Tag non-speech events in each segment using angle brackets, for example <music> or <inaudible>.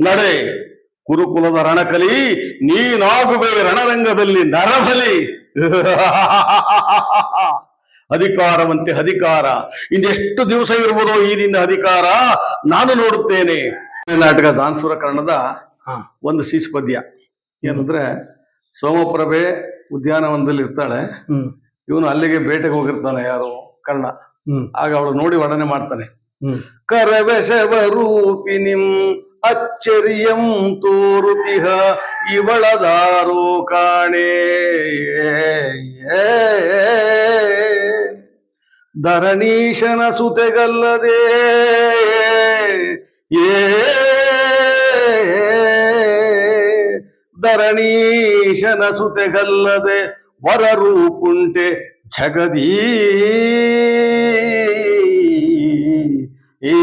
ನಡೆ ಕುರುಕುಲದ ರಣಕಲಿ ನೀನಾಗುವೆ ರಣರಂಗದಲ್ಲಿ ನರಬಲಿ. ಅಧಿಕಾರವಂತೆ ಅಧಿಕಾರ. ಇನ್ನೆಷ್ಟು ದಿವಸ ಇರ್ಬೋದು ಈ ನಿನ್ನ ಅಧಿಕಾರ? ನಾನು ನೋಡುತ್ತೇನೆ. ನಾಟಕ ದಾನ್ಸುರ ಕರ್ಣದ ಹಾ. ಒಂದು ಶೀಸ್ ಪದ್ಯ ಏನಂದ್ರೆ ಸೋಮಪ್ರಭೆ ಉದ್ಯಾನವನದಲ್ಲಿ ಇರ್ತಾಳೆ. ಇವನು ಅಲ್ಲಿಗೆ ಬೇಟೆಗೆ ಹೋಗಿರ್ತಾನೆ ಯಾರು? ಕರ್ಣ. ಆಗ ಅವಳು ನೋಡಿ ಒಡನೆ ಮಾಡ್ತಾನೆ. ಹ್ಮ್ ಕರವೆಶವ ರೂಪಿನಿಂ ಅಚ್ಚರಿಯಂ ತೋರುತಿಹ ಇವಳದಾರೋ ಕಾಣೆ ಧರಣೀಶನ ಸುತೆಗಲ್ಲದೆ ಏ ಧರಣೀಶನ ಸುತೆಗಲ್ಲದೆ ವರರೂಪುಂಟೆ ಜಗದೀ ಈ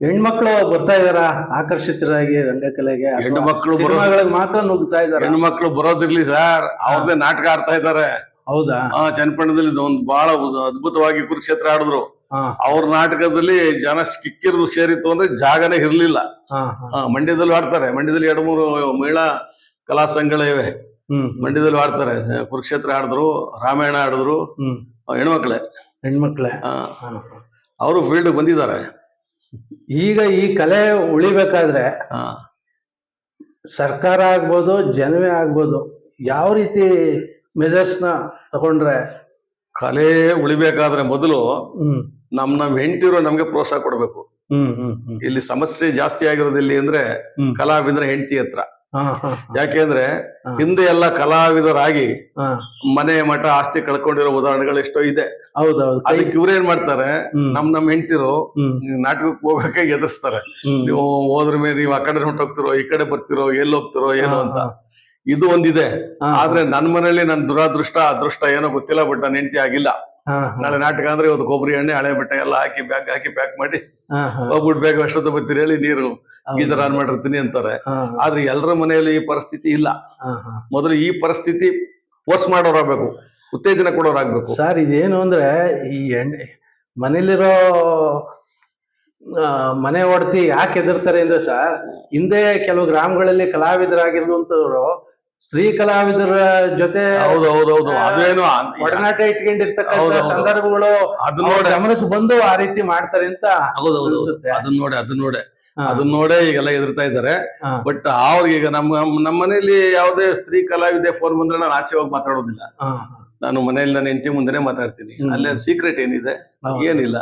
ಹೆಣ್ಮಕ್ಳು ಬರ್ತಾ ಇದಾರ ಆಕರ್ಷಿತರಾಗಿ ರಂಗಕಲೆಗೆ ಬರೋ- ಸಿನಿಮಾಗಳಿಗೆ ಮಾತ್ರ ನುಗ್ತಾ ಇದಾರೆ. ಹೆಣ್ಮಕ್ಳು ಬರೋದಿರ್ಲಿ ಸರ್ ಅವ್ರದೇ ನಾಟಕ ಆಡ್ತಾ ಇದ್ದಾರೆ ಹೌದಾ? ಆ ಚನ್ನಪಟ್ಟಣದಲ್ಲಿ ಒಂದು ಬಹಳ ಅದ್ಭುತವಾಗಿ ಕುರುಕ್ಷೇತ್ರ ಆಡಿದ್ರು. ಹಾ. ಅವ್ರ ನಾಟಕದಲ್ಲಿ ಜನ ಸಿಕ್ಕಿರೋದು ಸೇರಿತ್ತು ಅಂದ್ರೆ ಜಾಗನೇ ಇರ್ಲಿಲ್ಲ. ಹಾ ಹಾ. ಆ, ಮಂಡ್ಯದಲ್ಲೂ ಆಡ್ತಾರೆ. ಮಂಡ್ಯದಲ್ಲಿ ಎರಡು ಮೂರು ಮಹಿಳಾ ಕಲಾ ಸಂಘಗಳಿವೆ. ಮಂಡ್ಯದಲ್ಲೂ ಆಡ್ತಾರೆ. ಕುರುಕ್ಷೇತ್ರ ಆಡಿದ್ರು ರಾಮಾಯಣ ಆಡಿದ್ರು. ಹೆಣ್ಮಕ್ಳೆ. ಹೆಣ್ಮಕ್ಳೇ. ಅವರು ಫೀಲ್ಡ್ ಬಂದಿದ್ದಾರೆ. ಈಗ ಈ ಕಲೆ ಉಳಿಬೇಕಾದ್ರೆ ಸರ್ಕಾರ ಆಗ್ಬೋದು ಜನವೇ ಆಗ್ಬೋದು ಯಾವ ರೀತಿ ಮೆಜರ್ಸ್ನ ತಗೊಂಡ್ರೆ? ಕಲೆ ಉಳಿಬೇಕಾದ್ರೆ ಮೊದಲು ನಮ್ ನಮ್ ಹೆಂಡತಿರು ನಮ್ಗೆ ಪ್ರೋತ್ಸಾಹ ಕೊಡ್ಬೇಕು. ಹ್ಮ್ ಹ್ಮ್ ಹ್ಮ್. ಇಲ್ಲಿ ಸಮಸ್ಯೆ ಜಾಸ್ತಿ ಆಗಿರೋದಿಲ್ಲಿ ಅಂದ್ರೆ ಕಲಾವಿದ್ರೆ ಹೆಂಡತಿ ಹತ್ರ. ಯಾಕೆಂದ್ರೆ. ಹಿಂದೆ ಎಲ್ಲ ಕಲಾವಿದರಾಗಿ ಮನೆ ಮಠ ಆಸ್ತಿ ಕಳ್ಕೊಂಡಿರೋ ಉದಾಹರಣೆಗಳು ಎಷ್ಟೋ ಇದೆ. ಹೌದೌದು. ಅದಕ್ಕೆ ಅದಕ್ಕೆ ಇವ್ರೇನ್ ಮಾಡ್ತಾರೆ ನಮ್ ನಮ್ ಹೆಂಡತಿರು ನಾಟಕಕ್ಕೆ ಹೋಗಕ್ಕೆ ಎದುರಿಸ್ತಾರೆ ನೀವು ಹೋದ್ರ ಮೇಲೆ ನೀವು ಆ ಕಡೆ ಹೊಂಟೋಗ್ತಿರೋ ಈ ಕಡೆ ಬರ್ತಿರೋ ಎಲ್ಲಿ ಹೋಗ್ತಿರೋ ಏನು ಅಂತ. ಇದು ಒಂದಿದೆ. ಆದ್ರೆ ನನ್ ಮನೇಲಿ ನನ್ ದುರಾದೃಷ್ಟ ಅದೃಷ್ಟ ಏನೋ ಗೊತ್ತಿಲ್ಲ ಬಟ್ ನನ್ನ ಹೆಂಡತಿ ಆಗಿಲ್ಲ. ನಾಳೆ ನಾಟಕ ಅಂದ್ರೆ ಇವತ್ತು ಕೊಬ್ಬರಿ ಎಣ್ಣೆ ಹಳೆ ಬಟ್ಟೆ ಎಲ್ಲ ಹಾಕಿ ಬ್ಯಾಗ್ ಹಾಕಿ ಪ್ಯಾಕ್ ಮಾಡಿ ಹೋಗ್ಬಿಟ್ಟು ಬೇಗ ಅಷ್ಟೊತ್ತು ಬರ್ತೀರಿ ಹೇಳಿ ನೀರು. ಗೀಜರ್ ಆನ್ ಮಾಡಿರ್ತೀನಿ ಅಂತಾರೆ. ಆದ್ರೆ ಎಲ್ಲರ ಮನೆಯಲ್ಲಿ ಈ ಪರಿಸ್ಥಿತಿ ಇಲ್ಲ. ಮೊದಲು ಈ ಪರಿಸ್ಥಿತಿ ವರ್ಸ್ ಮಾಡೋರಾಗಬೇಕು ಉತ್ತೇಜನ ಕೊಡೋರಾಗಬೇಕು. ಸರ್ ಇದೇನು ಅಂದ್ರೆ ಈ ಎಣ್ಣೆ ಮನೇಲಿರೋ ಮನೆ ಹೊಡ್ತಿ ಯಾಕೆ ಎದುರ್ತಾರೆ ಅಂದ್ರೆ ಸರ್ ಹಿಂದೆ ಕೆಲವು ಗ್ರಾಮಗಳಲ್ಲಿ ಕಲಾವಿದರಾಗಿರುವಂತವ್ರು ಸ್ತ್ರೀ ಕಲಾವಿದರ ಜೊತೆ ಹೌದು ಹೌದು ಹೌದು. ಅದೇನು ಒಡನಾಟ ಇಟ್ಕೊಂಡಿರ್ತಕ್ಕಂಥ. ಸಂದರ್ಭಗಳು ಅದನ್ನ ನೋಡಿ. ಗಮನಕ್ಕೆ ಬಂದು ಆ ರೀತಿ ಮಾಡ್ತಾರೆ ಅಂತ ಹೌದು ಹೌದು. ಅದನ್ನ ನೋಡಿ ಅದನ್ನ ನೋಡಿ. ಅದನ್ನ ನೋಡೇ ಈಗೆಲ್ಲ ಎದುರ್ತಾ ಇದ್ದಾರೆ. ಬಟ್ ಅವ್ರಿಗೀಗ ಈಗ ನಮ್ಮ ನಮ್ಮ ಮನೆಯಲ್ಲಿ ಯಾವುದೇ ಸ್ತ್ರೀ ಕಲಾವಿದೆ ಫೋನ್ ಬಂದ್ರೆ ನಾನು ಆಚೆ ಹೋಗಿ ಮಾತಾಡೋದಿಲ್ಲ. ನಾನು ಮನೆಯಲ್ಲಿ ನನ್ನ ಹೆಂಡತಿ ಮುಂದೆನೆ ಮಾತಾಡ್ತೀನಿ. ಅಲ್ಲೇ ಸೀಕ್ರೆಟ್ ಏನಿದೆ? ಏನಿಲ್ಲ.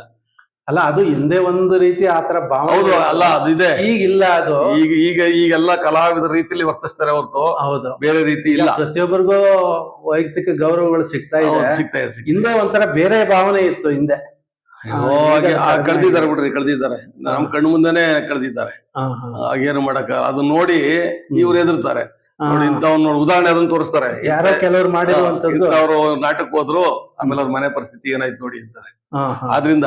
ಅಲ್ಲ ಅದು ಹಿಂದೆ ಒಂದು ರೀತಿ ಆತರ ಭಾವನೆ ಹೌದು ಅಲ್ಲ ಅದು ಇದೆ. ಈಗಿಲ್ಲ ಅದು. ಈಗ ಈಗ ಈಗೆಲ್ಲ ಕಲಾವಿದ ರೀತಿಯಲ್ಲಿ ವರ್ತಿಸ್ತಾರೆ ಹೊರತು. ಹೌದು. ಬೇರೆ ರೀತಿ ಇಲ್ಲ. ಪ್ರತಿಯೊಬ್ಬರಿಗೂ ವೈಯಕ್ತಿಕ ಗೌರವಗಳು ಸಿಗ್ತಾ ಇದೆ. ಸಿಗ್ತಾ ಇದೆ ಸಿಗ್ತಾ ಇದೆ. ಹಿಂದೆ ಒಂಥರ ಬೇರೆ ಭಾವನೆ ಇತ್ತು ಹಿಂದೆ. ಅಯ್ಯೋ, ಹಾಗೆ- ಆ, ಕಳ್ದಿದ್ದಾರೆ ಬಿಡ್ರಿ ಕಳ್ದಿದ್ದಾರೆ. ನಮ್ ಕಣ್ಣು ಮುಂದೆನೆ ಕಳ್ದಿದ್ದಾರೆ. ಹಾಗೇನು ಮಾಡಕ್ಕ? ಅದನ್ನ ನೋಡಿ ಇವ್ರು ಎದುರ್ತಾರೆ. ನೋಡಿ ಉದಾಹರಣೆ ಅದನ್ನ ತೋರಿಸ್ತಾರೆ. ಯಾರೋ ಕೆಲವ್ರು ಮಾಡಿರುವಂತದ್ದು ಅವರು ನಾಟಕ ಹೋದ್ರು ಆಮೇಲೆ ಅವ್ರ ಮನೆ ಪರಿಸ್ಥಿತಿ ಏನಾಯ್ತು ನೋಡಿ ಅಂತಾರೆ. ಆದ್ರಿಂದ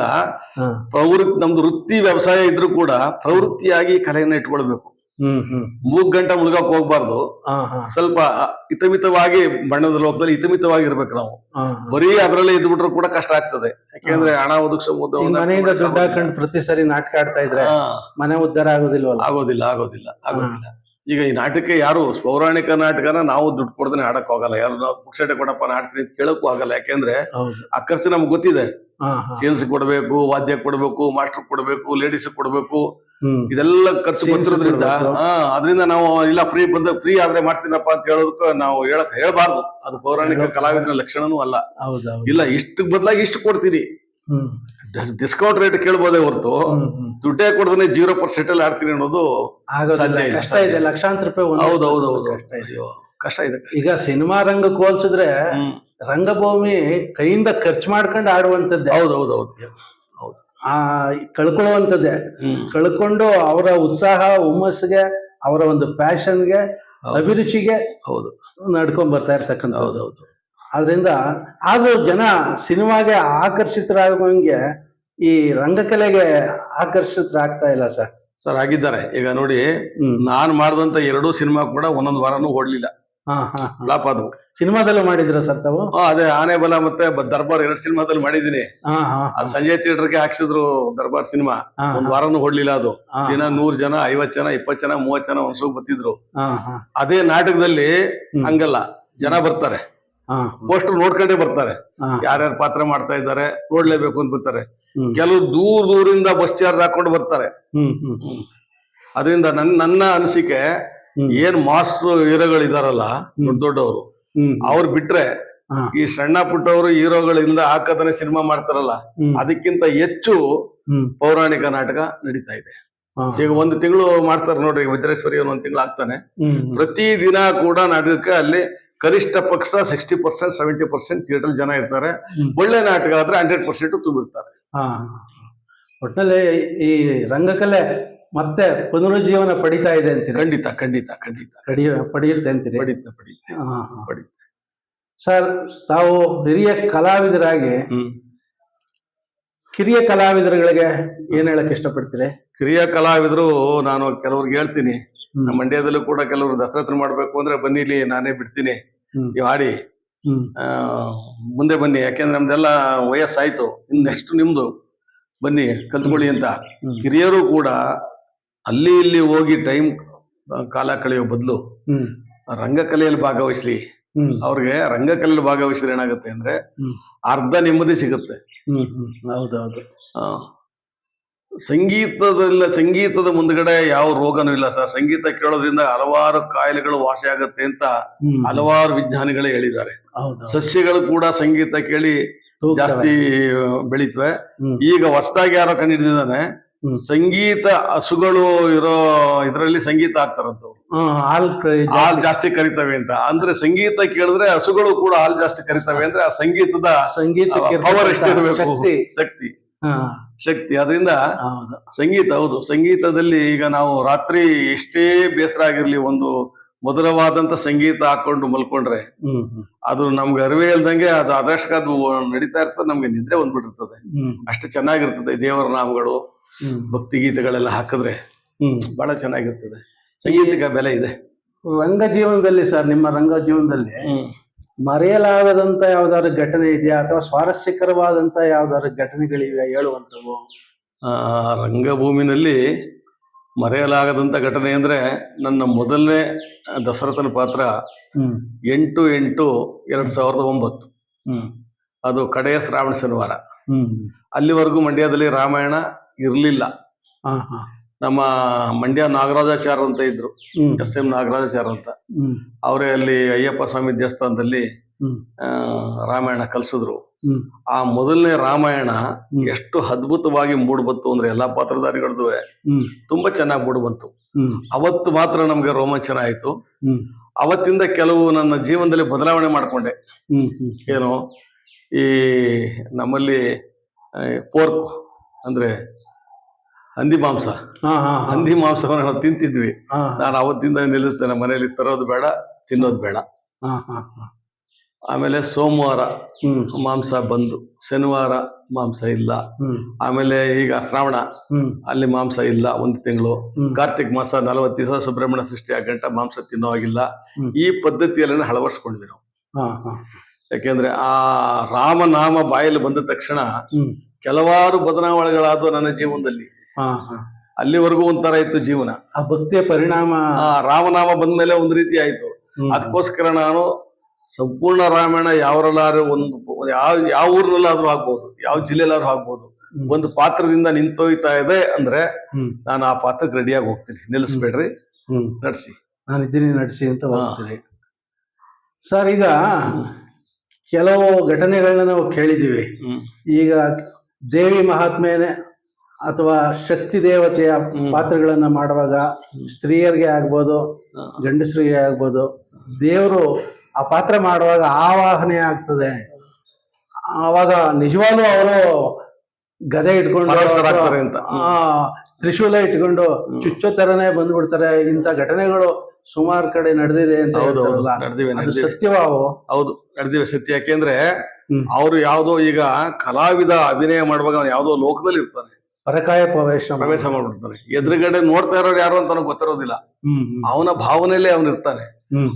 ಪ್ರವೃತ್ತಿ ನಮ್ದು ವೃತ್ತಿ ವ್ಯವಸಾಯ ಇದ್ರೂ ಕೂಡ ಪ್ರವೃತ್ತಿಯಾಗಿ ಕಲೆಯನ್ನ ಇಟ್ಕೊಳ್ಬೇಕು. ಹ್ಮ್ ಹ್ಮ್. ಮೂಗ್ ಗಂಟೆ ಮುಳುಗಕ್ ಹೋಗ್ಬಾರ್ದು. ಸ್ವಲ್ಪ ಹಿತಮಿತವಾಗಿ ಬಣ್ಣದ ಲೋಕದಲ್ಲಿ ಹಿತಮಿತವಾಗಿ ಇರ್ಬೇಕು ನಾವು. ಬರೀ ಅದ್ರಲ್ಲೇ ಇದ್ಬಿಟ್ರು ಕೂಡ ಕಷ್ಟ ಆಗ್ತದೆ. ಯಾಕೆಂದ್ರೆ ಹಣ ಮನೆಯಿಂದ ದುಡ್ಡು ಹಾಕೊಂಡು ಪ್ರತಿ ಸರಿ ನಾಟಕ ಆಡ್ತಾ ಇದ್ರೆ ಮನೆ ಉದ್ದಾರ ಆಗೋದಿಲ್ವಲ್ಲ? ಆಗೋದಿಲ್ಲ ಆಗೋದಿಲ್ಲ ಆಗೋದಿಲ್ಲ. ಈಗ ಈ ನಾಟಕ ಯಾರು? ಪೌರಾಣಿಕ ನಾಟಕನ ನಾವು ದುಡ್ಡು ಕೊಡ್ತಾನೆ ಆಡಕ್ ಹೋಗಲ್ಲ. ಯಾರು ನಾವು ಪುಕ್ಸಟೆ ಕೊಡಪ್ಪ ನಾಡ್ತೀನಿ ಆಡ್ತೀನಿ ಅಂತ ಕೇಳಕ್ಕೂ ಆಗಲ್ಲ. ಯಾಕೆಂದ್ರೆ ಆ ಖರ್ಚು ನಮ್ಗೆ ಗೊತ್ತಿದೆ. ಸೇಲ್ಸ್ ಕೊಡ್ಬೇಕು ವಾದ್ಯ ಕೊಡ್ಬೇಕು ಮಾಸ್ಟರ್ ಕೊಡ್ಬೇಕು ಲೇಡೀಸ್ ಕೊಡ್ಬೇಕು. ಇದೆಲ್ಲ ಖರ್ಚು ಬಂದಿರೋದ್ರಿಂದ. ಹಾ ಅದರಿಂದ ನಾವು ಇಲ್ಲ ಫ್ರೀ ಬಂದ ಫ್ರೀ ಆದ್ರೆ ಮಾಡ್ತೀನಪ್ಪ ಅಂತ ಹೇಳೋದಕ್ಕೆ ನಾವು ಹೇಳಕ್ ಹೇಳ್ಬಾರ್ದು. ಅದು ಪೌರಾಣಿಕ ಕಲಾವಿದನ ಲಕ್ಷಣನೂ ಅಲ್ಲ. ಇಲ್ಲ ಇಷ್ಟು ಬದಲಾಗಿ ಇಷ್ಟು ಕೊಡ್ತೀರಿ. ಡಿಸ್ಕೌಂಟ್ ರೇಟ್ ಕೇಳ್ಬೋದೇ ಹೊರತು. ದುಡ್ಡೇ ಕೊಡದೇ ಜೀರೋ ಪರ್ಸೆಂಟ್ ಅಲ್ಲಿ ಆಡ್ತೀನಿ ಅನ್ನೋದು ಕಷ್ಟ ಇದೆ. ಲಕ್ಷಾಂತರ ರೂಪಾಯಿ ಒಂದು ಹೌದು ಹೌದು ಹೌದು. ಕಷ್ಟ ಇದೆ. ಈಗ ಸಿನಿಮಾ ರಂಗಕ್ಕೆ ಹೋಲ್ಸಿದ್ರೆ ರಂಗಭೂಮಿ ಕೈಯಿಂದ ಖರ್ಚು ಮಾಡ್ಕೊಂಡು ಆಡುವಂತದ್ದೇ ಹೌದು ಹೌದು ಹೌದು. ಹೌದು. ಆ ಕಳ್ಕೊಳ್ಳುವಂಥದ್ದೇ. ಕಳ್ಕೊಂಡು ಅವರ ಉತ್ಸಾಹ ಹುಮ್ಮಸ್ಸಿಗೆ ಅವರ ಒಂದು ಪ್ಯಾಷನ್ಗೆ. ಅಭಿರುಚಿಗೆ ಹೌದು. ನಡ್ಕೊಂಡ್ ಬರ್ತಾ ಹೌದು ಇರ್ತಕ್ಕಂಥದ್ದು ಆದ್ರಿಂದ ಆದ್ರೂ ಜನ ಸಿನಿಮಾಗೆ ಆಕರ್ಷಿತರಾಗುವಂಗೆ ಈ ರಂಗಕಲೆಗೆ ಆಕರ್ಷಿತರಾಗ್ತಾ ಇಲ್ಲ ಸರ್. ಸರ್ ಆಗಿದ್ದಾರೆ. ಈಗ ನೋಡಿ ನಾನು ಮಾಡಿದಂತ ಎರಡೂ ಸಿನಿಮಾ ಕೂಡ ಒಂದೊಂದು ವಾರನೂ ಓಡ್ಲಿಲ್ಲ. ಹಾ ಹಾ ಫ್ಲಾಪ್ ಸಿನಿಮಾದಲ್ಲೂ ಮಾಡಿದ್ರ ಸರ್ ತಾವು? ಅದೇ ಆನೆಬಲ ಮತ್ತೆ ದರ್ಬಾರ್ ಎರಡು ಸಿನಿಮಾದಲ್ಲಿ ಮಾಡಿದೀನಿ ಸಂಜಯ್ ಥಿಯೇಟರ್ಗೆ ಹಾಕ್ಸಿದ್ರು ದರ್ಬಾರ್ ಸಿನಿಮಾ. ಒಂದ್ ವಾರನೂ ಹೊಡ್ಲಿಲ್ಲ ಅದು. ದಿನ ನೂರ್ ಜನ ಐವತ್ ಜನ ಇಪ್ಪತ್ ಜನ ಮೂವತ್ ಜನ ಒಂದ್ಸೋಗ್ ಬರ್ತಿದ್ರು. ಅದೇ ನಾಟಕದಲ್ಲಿ. ಹಂಗಲ್ಲ. ಜನ ಬರ್ತಾರೆ. ಪೋಸ್ಟರ್ ನೋಡ್ಕೊಂಡೇ ಬರ್ತಾರೆ. ಯಾರ್ಯಾರು ಪಾತ್ರ ಮಾಡ್ತಾ ಇದ್ದಾರೆ ನೋಡ್ಲೇಬೇಕು ಅಂತ ಬರ್ತಾರೆ ಕೆಲವು ದೂರ ದೂರಿಂದ ಬಸ್ ಚಾರ್ಜ್ ಹಾಕೊಂಡು ಬರ್ತಾರೆ. ಅದರಿಂದ ನನ್ ನನ್ನ ಅನಿಸಿಕೆ ಏನ್ ಮಾಸ್ ಹೀರೋಗಳಿದಾರಲ್ಲ ದೊಡ್ಡ ದೊಡ್ಡವರು ಅವ್ರು ಬಿಟ್ರೆ ಈ ಸಣ್ಣ ಪುಟ್ಟವರು ಹೀರೋಗಳಿಂದ ಹಾಕದನೆ ಸಿನಿಮಾ ಮಾಡ್ತಾರಲ್ಲ ಅದಕ್ಕಿಂತ ಹೆಚ್ಚು ಪೌರಾಣಿಕ ನಾಟಕ ನಡೀತಾ ಇದೆ. ಈಗ ಒಂದು ತಿಂಗಳು ಮಾಡ್ತಾರೆ ನೋಡ್ರಿ ವಜ್ರೇಶ್ವರಿ ಒಂದ್ ತಿಂಗಳು ಆಗ್ತಾನೆ. ಪ್ರತಿ ದಿನ ಕೂಡ ನಾಟಕಕ್ಕೆ ಅಲ್ಲಿ ಕನಿಷ್ಠ ಪಕ್ಷ sixty percent seventy percent theatre ಜನ ಇರ್ತಾರೆ. ಒಳ್ಳೆ ನಾಟಕ ಆದ್ರೆ ಹಂಡ್ರೆಡ್ ಪರ್ಸೆಂಟ್ ತುಂಬಿರ್ತಾರೆ. ಹಾ. ಒಟ್ಟಿನಲ್ಲಿ ಈ ರಂಗಕಲೆ ಮತ್ತೆ ಪುನರುಜ್ಜೀವನ ಪಡಿತಾ ಇದೆ ಅಂತ ಖಂಡಿತ ಖಂಡಿತ ಖಂಡಿತ. ಪಡಿಯ ಪಡೆಯುತ್ತೆ ಅಂತೀರಿ? ಪಡಿತ ಪಡಿತ ಹಾ, ಹಾ. ಪಡಿತ. ಸರ್ ತಾವು ಹಿರಿಯ ಕಲಾವಿದರಾಗಿ ಕಿರಿಯ ಕಲಾವಿದರುಗಳಿಗೆ ಏನ್ ಹೇಳಕ್ ಇಷ್ಟಪಡ್ತೀರಿ? ಕಿರಿಯ ಕಲಾವಿದರು ನಾನು ಕೆಲವ್ರಿಗೆ ಹೇಳ್ತೀನಿ. ನಮ್ಮ ಮಂಡ್ಯದಲ್ಲೂ ಕೂಡ ಕೆಲವರು ದಸರಾತ್ರ ಮಾಡ್ಬೇಕು ಅಂದ್ರೆ ಬನ್ನಿ ಇಲ್ಲಿ ನಾನೇ ಬಿಡ್ತೀನಿ. ನೀವು ಆಡಿ ಆ, ಮುಂದೆ ಬನ್ನಿ ಯಾಕೆಂದ್ರೆ ನಮ್ದೆಲ್ಲ ವಯಸ್ಸಾಯ್ತು. ಇನ್ ನೆಕ್ಸ್ಟ್ ನಿಮ್ದು. ಬನ್ನಿ ಕಲ್ತ್ಕೊಳ್ಳಿ ಅಂತ. ಹಿರಿಯರು ಕೂಡ ಅಲ್ಲಿ ಇಲ್ಲಿ ಹೋಗಿ ಟೈಮ್ ಕಾಲ ಕಳೆಯೋ ಬದಲು ರಂಗಕಲೆಯಲ್ಲಿ ಭಾಗವಹಿಸ್ಲಿ. ಅವ್ರಿಗೆ ರಂಗಕಲೆಯಲ್ಲಿ ಭಾಗವಹಿಸಿದ್ರೆ ಏನಾಗುತ್ತೆ ಅಂದ್ರೆ ಅರ್ಧ ನೆಮ್ಮದಿ ಸಿಗುತ್ತೆ. ಹ್ಮ್, ಹ್ಮ್. ಹೌದೌದು. ಸಂಗೀತದಲ್ಲ ಸಂಗೀತದ ಮುಂದ್ಗಡೆ ಯಾವ ರೋಗನೂ ಇಲ್ಲ ಸರ್. ಸಂಗೀತ ಕೇಳೋದ್ರಿಂದ ಹಲವಾರು ಕಾಯಿಲೆಗಳು ವಾಸಿ ಆಗುತ್ತೆ ಅಂತ ಹಲವಾರು ವಿಜ್ಞಾನಿಗಳೇ ಹೇಳಿದ್ದಾರೆ. ಸಸ್ಯಗಳು ಕೂಡ ಸಂಗೀತ ಕೇಳಿ ಜಾಸ್ತಿ ಬೆಳೀತವೆ. ಈಗ ಹೊಸದಾಗಿ ಯಾರೋ ಕಂಡಿದ್ದಾನೆ. ಸಂಗೀತ ಹಸುಗಳು ಇರೋ ಇದರಲ್ಲಿ ಸಂಗೀತ ಆಗ್ತಾರಂತವ್ರು ಹಾಲ್ ಜಾಸ್ತಿ. ಕರಿತವೆ ಅಂತ. ಅಂದ್ರೆ ಸಂಗೀತ ಕೇಳಿದ್ರೆ ಹಸುಗಳು ಕೂಡ ಹಾಲ್ ಜಾಸ್ತಿ ಕರಿತವೆ ಅಂದ್ರೆ ಆ ಸಂಗೀತದ ಸಂಗೀತ ಪವರ್ ಎಷ್ಟಿರಬೇಕು? ಶಕ್ತಿ. ಶಕ್ತಿ. ಅದರಿಂದ ಸಂಗೀತ ಹೌದು. ಸಂಗೀತದಲ್ಲಿ ಈಗ ನಾವು ರಾತ್ರಿ ಎಷ್ಟೇ ಬೇಸರ ಆಗಿರ್ಲಿ ಒಂದು ಮಧುರವಾದಂತ ಸಂಗೀತ ಹಾಕೊಂಡು ಮಲ್ಕೊಂಡ್ರೆ ಅದು ನಮ್ಗೆ ಅರಿವೇ ಇಲ್ದಂಗೆ ಅದು ಅದಷ್ಟ ಅದು ನಡೀತಾ ಇರ್ತದೆ ನಮ್ಗೆ ನಿದ್ರೆ ಬಂದ್ಬಿಟ್ಟಿರ್ತದೆ. ಅಷ್ಟು ಚೆನ್ನಾಗಿರ್ತದೆ. ದೇವರ ನಾಮಗಳು ಭಕ್ತಿ ಗೀತೆಗಳೆಲ್ಲ ಹಾಕಿದ್ರೆ ಬಹಳ ಚೆನ್ನಾಗಿರ್ತದೆ. ಸಂಗೀತಕ್ಕೆ ಬೆಲೆ ಇದೆ. ರಂಗ ಜೀವನದಲ್ಲಿ ಸರ್ ನಿಮ್ಮ ರಂಗ ಜೀವನದಲ್ಲಿ ಮರೆಯಲಾಗದಂತ ಯಾವ್ದಾದ್ರು ಘಟನೆ ಇದೆಯಾ ಅಥವಾ ಸ್ವಾರಸ್ಯಕರವಾದಂತ ಯಾವ್ದಾದ್ರು ಘಟನೆಗಳಿವೆ ಹೇಳುವಂಥವು? ಆ, ರಂಗಭೂಮಿನಲ್ಲಿ ಮರೆಯಲಾಗದಂತ ಘಟನೆ ಅಂದ್ರೆ ನನ್ನ ಮೊದಲನೇ ದಶರಥನ ಪಾತ್ರ ಎಂಟು ಎಂಟು ಎರಡ್ ಸಾವಿರದ ಒಂಬತ್ತು. ಅದು ಕಡೆಯ ಶ್ರಾವಣ ಶನಿವಾರ. ಅಲ್ಲಿವರೆಗೂ ಮಂಡ್ಯದಲ್ಲಿ ರಾಮಾಯಣ ಇರಲಿಲ್ಲ. ನಮ್ಮ ಮಂಡ್ಯ ನಾಗರಾಜಾಚಾರ್ಯ ಅಂತ ಇದ್ರು ಎಸ್ ಎಂ ನಾಗರಾಜಾಚಾರ್ಯ ಅಂತ. ಅವರೇ ಅಲ್ಲಿ ಅಯ್ಯಪ್ಪ ಸ್ವಾಮಿ ದೇವಸ್ಥಾನದಲ್ಲಿ ರಾಮಾಯಣ ಕಲಿಸಿದ್ರು. ಆ ಮೊದಲನೇ ರಾಮಾಯಣ ಎಷ್ಟು ಅದ್ಭುತವಾಗಿ ಮೂಡ್ಬಂತು ಅಂದ್ರೆ ಎಲ್ಲಾ ಪಾತ್ರಧಾರಿಗಳದ್ದು ತುಂಬಾ ಚೆನ್ನಾಗಿ ಮೂಡ್ಬಂತು ಅವತ್ತು ಮಾತ್ರ ನಮ್ಗೆ ರೋಮಾಂಚನ ಆಯ್ತು. ಅವತ್ತಿಂದ ಕೆಲವು ನನ್ನ ಜೀವನದಲ್ಲಿ ಬದಲಾವಣೆ ಮಾಡ್ಕೊಂಡೆ. ಏನು ಈ ನಮ್ಮಲ್ಲಿ ಫೋರ್ಕ್ ಅಂದ್ರೆ ಹಂದಿ ಮಾಂಸ. ಹಂದಿ ಮಾಂಸವನ್ನು ನಾವು ತಿಂತಿದ್ವಿ. ನಾನು ಅವತ್ತಿಂದ ನಿಲ್ಲಿಸ್ತೇನೆ ಮನೆಯಲ್ಲಿ ತರೋದು ಬೇಡ ತಿನ್ನೋದು ಬೇಡ. ಆಮೇಲೆ ಸೋಮವಾರ ಮಾಂಸ ಬಂದು ಶನಿವಾರ ಮಾಂಸ ಇಲ್ಲ. ಆಮೇಲೆ ಈಗ ಶ್ರಾವಣ ಅಲ್ಲಿ ಮಾಂಸ ಇಲ್ಲ ಒಂದು ತಿಂಗಳು. ಕಾರ್ತಿಕ್ ಮಾಸ ನಲವತ್ತು ದಿವಸ ಸುಬ್ರಹ್ಮಣ್ಯ ಸೃಷ್ಟಿ ಆಗಂಟ ಮಾಂಸ ತಿನ್ನೋ ಹಾಗಿಲ್ಲ. ಈ ಪದ್ಧತಿಯಲ್ಲಿ ಅಳವಡಿಸ್ಕೊಂಡ್ವಿ ನಾವು. ಯಾಕೆಂದ್ರೆ ಆ ರಾಮನಾಮ ಬಾಯಲ್ಲಿ ಬಂದ ತಕ್ಷಣ ಕೆಲವಾರು ಬದಲಾವಣೆಗಳಾದವು ನನ್ನ ಜೀವನದಲ್ಲಿ. ಅಲ್ಲಿವರೆಗೂ ಒಂಥರ ಇತ್ತು ಜೀವನ. ಆ ಭಕ್ತಿಯ ಪರಿಣಾಮ. ಆ ರಾಮನಾಮ ಬಂದ್ಮೇಲೆ ಒಂದು ರೀತಿ ಆಯ್ತು. ಅದಕ್ಕೋಸ್ಕರ ನಾನು ಸಂಪೂರ್ಣ ರಾಮಾಯಣ ಯಾವರಲ್ಲಾರು ಒಂದು ಯಾವ ಯಾವ ಊರ್ನಲ್ಲಾದ್ರೂ ಆಗ್ಬೋದು ಯಾವ ಜಿಲ್ಲೆಲಾದ್ರೂ ಆಗ್ಬೋದು. ಒಂದು ಪಾತ್ರದಿಂದ ನಿಂತೋಯ್ತಾ ಇದೆ ಅಂದ್ರೆ ನಾನು ಆ ಪಾತ್ರಕ್ಕೆ ರೆಡಿಯಾಗಿ ಹೋಗ್ತೀನಿ. ನಿಲ್ಲಿಸ್ಬೇಡ್ರಿ. ನಡೆಸಿ ನಡ್ಸಿ. ನಾನು ಇದ್ದೀನಿ ನಡೆಸಿ ಅಂತ ಹೋಗ್ತೀನಿ. ಸರ್ ಈಗ ಕೆಲವು ಘಟನೆಗಳನ್ನ ನಾವು ಕೇಳಿದೀವಿ ಈಗ ದೇವಿ ಮಹಾತ್ಮೆನೆ ಅಥವಾ ಶಕ್ತಿ ದೇವತೆಯ. ಪಾತ್ರಗಳನ್ನ ಮಾಡುವಾಗ ಸ್ತ್ರೀಯರಿಗೆ ಆಗ್ಬೋದು. ಗಂಡಸರಿಗೆ ಆಗ್ಬೋದು ದೇವರು ಆ ಪಾತ್ರ ಮಾಡುವಾಗ ಆವಾಹನೆ ಆಗ್ತದೆ. ಆವಾಗ ನಿಜವಾಗ್ಲೂ ಅವರು ಗದೆ ಇಟ್ಕೊಂಡು ತ್ರಿಶೂಲ ಇಟ್ಕೊಂಡು ಚುಚ್ಚೋ ತರನೇ ಬಂದ್ಬಿಡ್ತಾರೆ. ಇಂಥ ಘಟನೆಗಳು ಸುಮಾರು ಕಡೆ ನಡೆದಿದೆ ಅಂತ ಸತ್ಯವಾವು ಹೌದು. ನಡೆದಿವೆ ಸತ್ಯ. ಯಾಕೆಂದ್ರೆ ಅವರು ಅವ್ರು ಯಾವ್ದೋ ಈಗ ಕಲಾವಿದ ಅಭಿನಯ ಮಾಡುವಾಗ ಅವ್ನು ಯಾವುದೋ ಲೋಕದಲ್ಲಿ ಇರ್ತಾನೆ ಪರಕಾಯ ಪ್ರವೇಶ ಪ್ರವೇಶ ಮಾಡ್ಬಿಡ್ತಾನೆ ಎದುರುಗಡೆ ನೋಡ್ತಾ ಇರೋರು ಯಾರು ಅಂತ ನನಗೆ ಗೊತ್ತಿರೋದಿಲ್ಲ. ಅವನ ಭಾವನೆಯಲ್ಲೇ ಅವನು ಇರ್ತಾನೆ.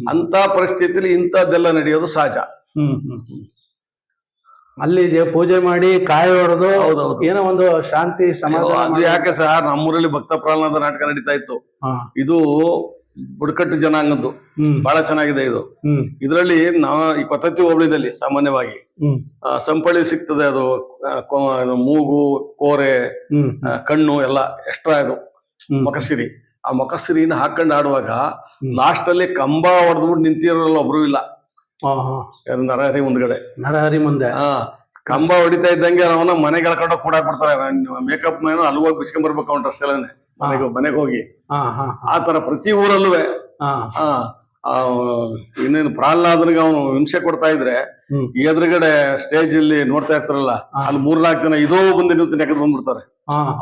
ಅಂತ ಪರಿಸ್ಥಿತಿಲಿ ಇಂಥದ್ದೆಲ್ಲ ನಡೆಯೋದು ಸಹಜ. ಹ್ಮ್ ಹ್ಮ್ ಹ್ಮ್. ಅಲ್ಲಿ ಪೂಜೆ ಮಾಡಿ ಕಾಯಿ ಹೊಡೆದು ಹೌದೌದು. ಏನೋ ಒಂದು ಶಾಂತಿ ಸಮಾಧಾನ ಯಾಕೆ ಸರ್ ನಮ್ಮೂರಲ್ಲಿ ಭಕ್ತ ಪ್ರಹ್ಲಾದ ನಾಟಕ ನಡೀತಾ ಇತ್ತು. ಇದು ಬುಡಕಟ್ಟು ಜನಾಂಗದ್ದು. ಬಹಳ ಚೆನ್ನಾಗಿದೆ ಇದು. ಇದರಲ್ಲಿ ನಾವು ಈ ಪತತಿ ಹೋಬಳಿದಲ್ಲಿ ಸಾಮಾನ್ಯವಾಗಿ ಸಂಪಳಿ ಸಿಗ್ತದೆ ಅದು ಮೂಗು ಕೋರೆ ಕಣ್ಣು ಎಲ್ಲ ಎಕ್ಸ್ಟ್ರಾ ಇದು. ಮಕಸಿರಿ. ಆ ಮೊಕಸಿರಿನ ಹಾಕೊಂಡು ಆಡುವಾಗ. ಲಾಸ್ಟ್ ಅಲ್ಲಿ ಕಂಬ ಹೊಡೆದ್ಬಿಟ್ಟು ನಿಂತಿರೋಲ್ಲ ಒಬ್ರು ಇಲ್ಲ. ನರಹರಿ ಮುಂದ್ಗಡೆ. ನರಹರಿ ಮುಂದೆ. ಹಾ. ಕಂಬ ಹೊಡಿತಾ ಇದ್ದಂಗೆ ಅವನ ಮನೆಗೆ ಕೂಡ ಬಿಡ್ತಾರೆ ಮೇಕಪ್ ಮೇನು ಅಲ್ಲಿ ಹೋಗಿ ಬಿಚ್ಕೊಂಡ್ ಬರ್ಬೇಕು ಅವ್ನ ಡ್ರೆಸ್ ಎಲ್ಲನೇ ಮನೆಗೆ ಮನೆಗೆ ಹೋಗಿ. ಆ ತರ ಪ್ರತಿ ಊರಲ್ಲೂ ಇನ್ನೇನು ಪ್ರಹ್ಲಾದನಿಗೆ ಅವನು ಹಿಂಸೆ ಕೊಡ್ತಾ ಇದ್ರೆ ಎದುರುಗಡೆ ಸ್ಟೇಜ್ ಅಲ್ಲಿ ನೋಡ್ತಾ ಇರ್ತಾರಲ್ಲ ಅಲ್ಲಿ ಮೂರ್ ನಾಲ್ಕು ಜನ ಇದೋ ಬಂದು ನಿಂತು ನೆಗೆದು ಬಂದ್ಬಿಡ್ತಾರೆ.